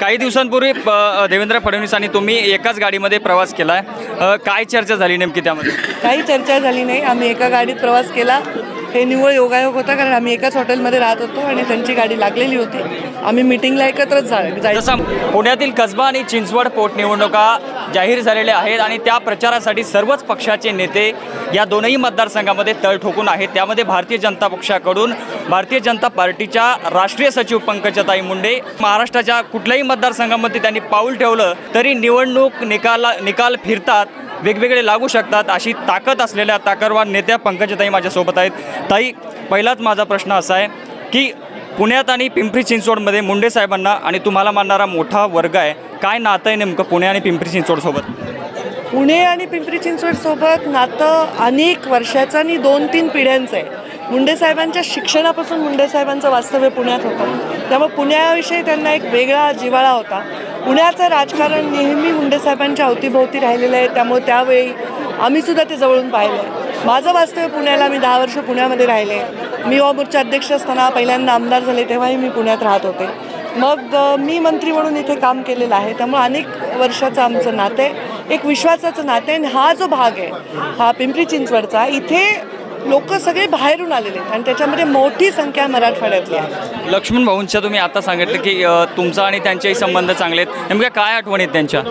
काही दिवसांपूर्वी देवेंद्र फडणवीस आणि तुम्ही एकाच गाडीमध्ये प्रवास केलाय. अ, काय चर्चा झाली नेमकी त्यामध्ये? काही चर्चा झाली नाही. आम्ही एका गाडीत प्रवास केला. हे निव्वळ योगायोग होता कारण आम्ही एकाच हॉटेलमध्ये राहत होतो आणि त्यांची गाडी लागलेली होती. आम्ही मिटिंगला एकत्रच जा जायचं. जसं पुण्यातील कसबा आणि चिंचवड पोटनिवडणुका जाहीर झालेले आहेत आणि त्या प्रचारासाठी सर्वच पक्षाचे नेते या दोनही मतदारसंघामध्ये तळ ठोकून आहेत. त्यामध्ये भारतीय जनता पक्षाकडून भारतीय जनता पार्टीच्या राष्ट्रीय सचिव पंकजताई मुंडे महाराष्ट्राच्या कुठल्याही मतदारसंघामध्ये त्यांनी पाऊल ठेवलं तरी निवडणूक निकाला निकाल फिरतात वेगवेगळे लागू शकतात अशी ताकद असलेल्या ताकदवान नेत्या पंकजताई माझ्यासोबत आहेत. ताई पहिलाच माझा प्रश्न असा आहे की पुण्यात आणि पिंपरी चिंचवडमध्ये मुंडे साहेबांना आणि तुम्हाला मानणारा मोठा वर्ग आहे. काय नातं आहे नेमकं पुणे आणि पिंपरी चिंचवडसोबत पुणे आणि पिंपरी चिंचवड सोबत नातं अनेक वर्षाचं आणि दोन तीन पिढ्यांचं आहे. मुंडे साहेबांच्या शिक्षणापासून मुंडे साहेबांचं वास्तव्य पुण्यात होतं. त्यामुळे पुण्याविषयी त्यांना एक वेगळा जिव्हाळा होता. पुण्याचं राजकारण नेहमी मुंडे साहेबांच्या अवतीभोवती राहिलेलं आहे. त्यामुळे त्यावेळी आम्ही सुद्धा ते जवळून पाहिलं आहे माझं वास्तव्य पुण्याला मी दहा वर्ष पुण्यामध्ये राहिले. मी युवा मोर्चा अध्यक्ष असताना पहिल्यांदा आमदार झाले तेव्हाही मी पुण्यात राहत होते. मग मी मंत्री म्हणून इथे काम केलेलं आहे. त्यामुळे अनेक वर्षाचं आमचं नातं आहे एक विश्वासाचं नातं आहे आणि हा जो भाग आहे हा पिंपरी चिंचवडचा इथे लोक सगळे बाहेरून आलेले आहेत आणि त्याच्यामध्ये मोठी संख्या मराठवाड्यातली आहे. लक्ष्मण भाऊंच्या तुम्ही आता सांगितलं की तुमचा आणि त्यांचेही संबंध चांगले आहेत. नेमक्या काय आठवण आहेत त्यांच्या?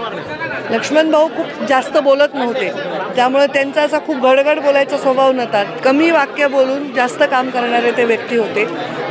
लक्ष्मण भाऊ खूप जास्त बोलत नव्हते. त्यामुळे त्यांचा असा खूप गडगड बोलायचा स्वभाव नव्हता. कमी वाक्य बोलून जास्त काम करणारे ते व्यक्ती होते.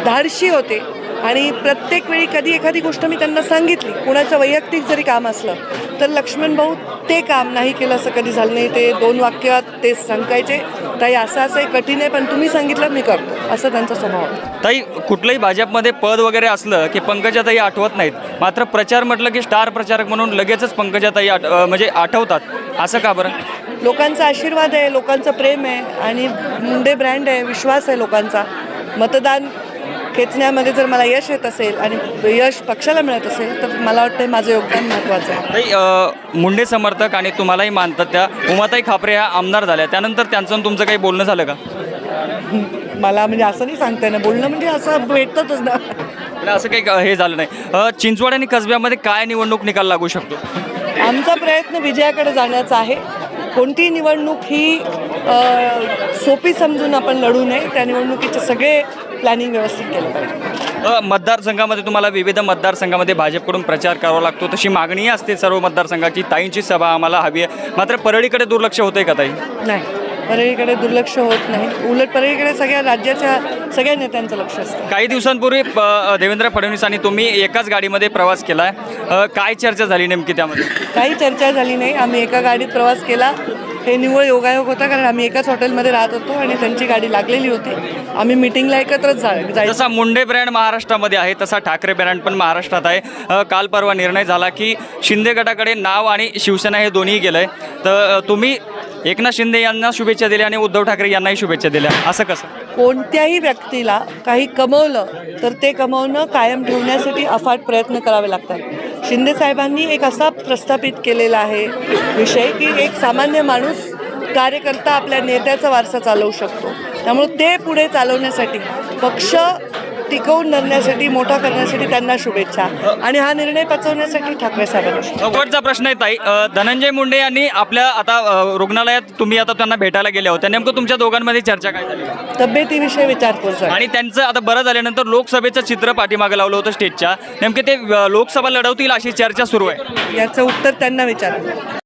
धाडशी होते. आणि प्रत्येक वेळी कधी एखादी गोष्ट मी त्यांना सांगितली कुणाचं वैयक्तिक जरी काम असलं तर लक्ष्मण भाऊ ते काम नाही केलं असं कधी झालं नाही. ते दोन वाक्यात ते सांगायचे. ताई असं असं आहे कठीण आहे पण तुम्ही सांगितलं मी करतो. असं त्यांचा स्वभाव ताई कुठलंही भाजपमध्ये पद वगैरे असलं की पंकजाताई आठवत नाहीत. मात्र प्रचार म्हटलं की स्टार प्रचारक म्हणून लगेचच पंकजाताई आठ अ, म्हणजे आठवतात. असं का बरं? लोकांचा आशीर्वाद आहे लोकांचं प्रेम आहे आणि मुंडे ब्रँड आहे विश्वास आहे लोकांचा. मतदान खेचण्यामध्ये जर मला यश येत असेल आणि यश पक्षाला मिळत असेल तर मला वाटतं माझं योगदान महत्त्वाचं आहे. ताई अ, मुंडे समर्थक आणि तुम्हालाही मानतात त्या. उमाताई खापरे ह्या आमदार झाल्या. त्यानंतर त्यांचं आणि तुमचं काही बोलणं झालं का? मला म्हणजे असं नाही सांगता येणार. बोलणं म्हणजे असं भेटतच ना. आणि असं काही क- हे झालं नाही. अ, चिंचवड आणि कसब्यामध्ये काय निवडणूक निकाल लागू शकतो? आमचा प्रयत्न विजयाकडे जाण्याचा आहे. कोणतीही निवडणूक ही अ, सोपी समजून आपण लढू नये. त्या निवडणुकीचे सगळे प्लॅनिंग व्यवस्थित केलं पाहिजे. अ, मतदारसंघामध्ये तुम्हाला विविध मतदारसंघामध्ये भाजपकडून प्रचार करावा लागतो. तशी मागणी असते सर्व मतदारसंघाची. ताईंची सभा आम्हाला हवी आहे. मात्र परळीकडे दुर्लक्ष होतंय का ताई? नाही. परळीकडे दुर्लक्ष होत नाही. उलट परळीकडे सगळ्या राज्याच्या सगळ्या नेत्यांचं लक्ष असतं. काही दिवसांपूर्वी प- देवेंद्र फडणवीस आणि तुम्ही एकाच गाडीमध्ये प्रवास केलाय. अ, काय चर्चा झाली नेमकी त्यामध्ये? काही चर्चा झाली नाही. आम्ही एका गाडीत प्रवास केला. हे निव्वळ योगायोग होता कारण आम्ही एकाच हॉटेलमध्ये राहत होतो आणि त्यांची गाडी लागलेली होती. आम्ही मिटिंगला एकत्रच जा जायचं. जसा मुंडे ब्रँड महाराष्ट्रामध्ये आहे तसा ठाकरे ब्रँड पण महाराष्ट्रात आहे. काल परवा निर्णय झाला की शिंदे गटाकडे नाव आणि शिवसेना हे दोन्ही गेलंय. तर अ, तुम्ही एकनाथ शिंदे यांना शुभेच्छा दिल्या आणि उद्धव ठाकरे यांनाही शुभेच्छा दिल्या. असं कसं? कोणत्याही व्यक्तीला काही कमवलं तर ते कमवणं कायम ठेवण्यासाठी अफाट प्रयत्न करावे लागतात. शिंदे साहेबांनी एक असा प्रस्थापित केलेला आहे विषय की एक सामान्य माणूस कार्यकर्ता आपल्या नेत्याचा वारसा चालवू शकतो. त्यामुळे ते पुढे चालवण्यासाठी पक्ष टिकवून धरण्यासाठी मोठा करण्यासाठी त्यांना शुभेच्छा. आणि हा निर्णय पचवण्यासाठी ठाकरे साहेबांना. शेवटचा प्रश्न आहे ताई. अ, धनंजय मुंडे यांनी आपल्या आता रुग्णालयात तुम्ही आता त्यांना भेटायला गेले होते नेमकं तुमच्या दोघांमध्ये चर्चा काय झाली? तब्येतीविषयी विचारपूस. आणि त्यांचं आता बरं झाल्यानंतर लोकसभेचं चित्र पाठीमागे लावलं होतं स्टेजच्या. नेमके ते लोकसभा लढवतील अशी चर्चा सुरू आहे. याचं उत्तर त्यांना विचारा.